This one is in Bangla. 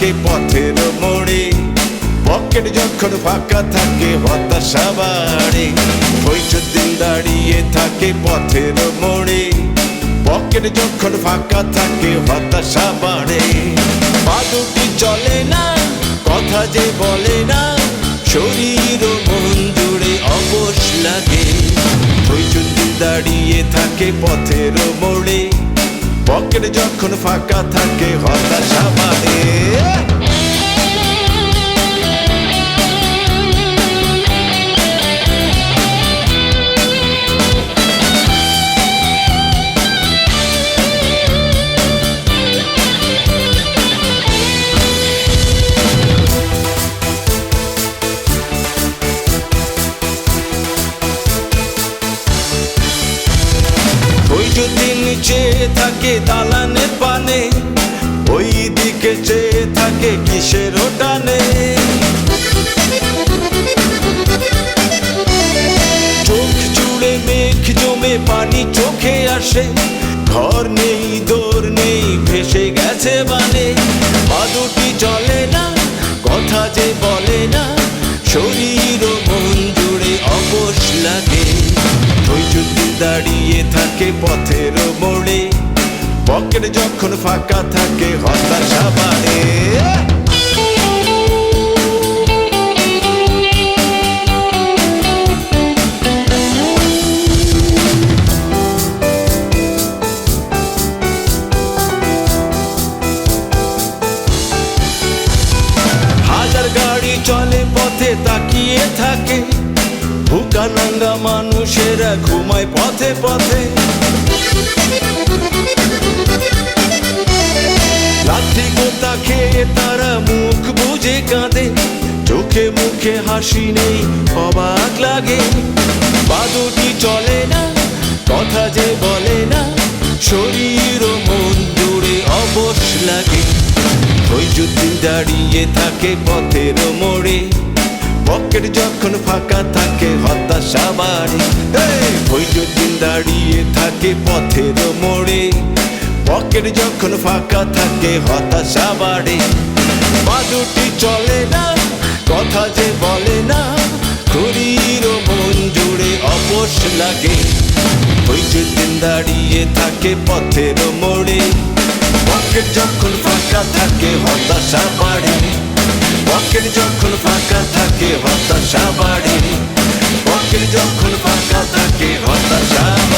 থাকে পথের মোড়ে। পকেট যখন ফাঁকা থাকে, হতাশা বাড়ে। দিন দাঁড়িয়ে থাকে পথের মোড়ে। পকেট যখন ফাঁকা থাকে, হতাশা বাড়ে। পা দুটি চলে না, কথা যে বলে না, শরীর ও মন জুড়ে অবশ লাগে। দিন দাঁড়িয়ে থাকে পথের মোড়ে। পকেট যখন ফাঁকা থাকে হতাশা বাড়ে নিচে থাকে দালানের পানে, ওই দিকে চেয়ে থাকে কিসের টানে? চোখ জুড়ে মেঘ জমে, পানি চোখে আসে, ঘর নেই, দোর নেই, ভেসে গেছে বানে। পা চলে না, কথা যে বলে না, শরীর পকেট যখন ফাঁকা থাকে, হতাশা বাড়ে গাড়ি চলে, পথে তাকিয়ে থাকে। ভুকা নাঙ্গা মানুষেরা ঘুমায় পথে পথে। চোখে মুখে হাসি নেই, অবাক লাগে। বাদুটি চলে না, কথা যে বলে না শরীর ও মন জুড়ে অবশ লাগে। দিন দাঁড়িয়ে থাকে পথের মোড়ে। পকেট যখন ফাঁকা থাকে, হতাশা বাড়ে। দিন দাঁড়িয়ে থাকে পথের মোড়ে। পকেট যখন ফাঁকা থাকে, হতাশা বাড়ে। পা দুটি চলে না কথা যে বলে না, শরীর ও মন জুড়ে অবশ লাগে। দিন দাঁড়িয়ে থাকে পথের মোড়ে, পকেট যখন ফাঁকা থাকে, হতাশা বাড়ে। পকেট যখন ফাঁকা থাকে, হতাশা বাড়ে। পকেট যখন ফাঁকা থাকে, হতাশা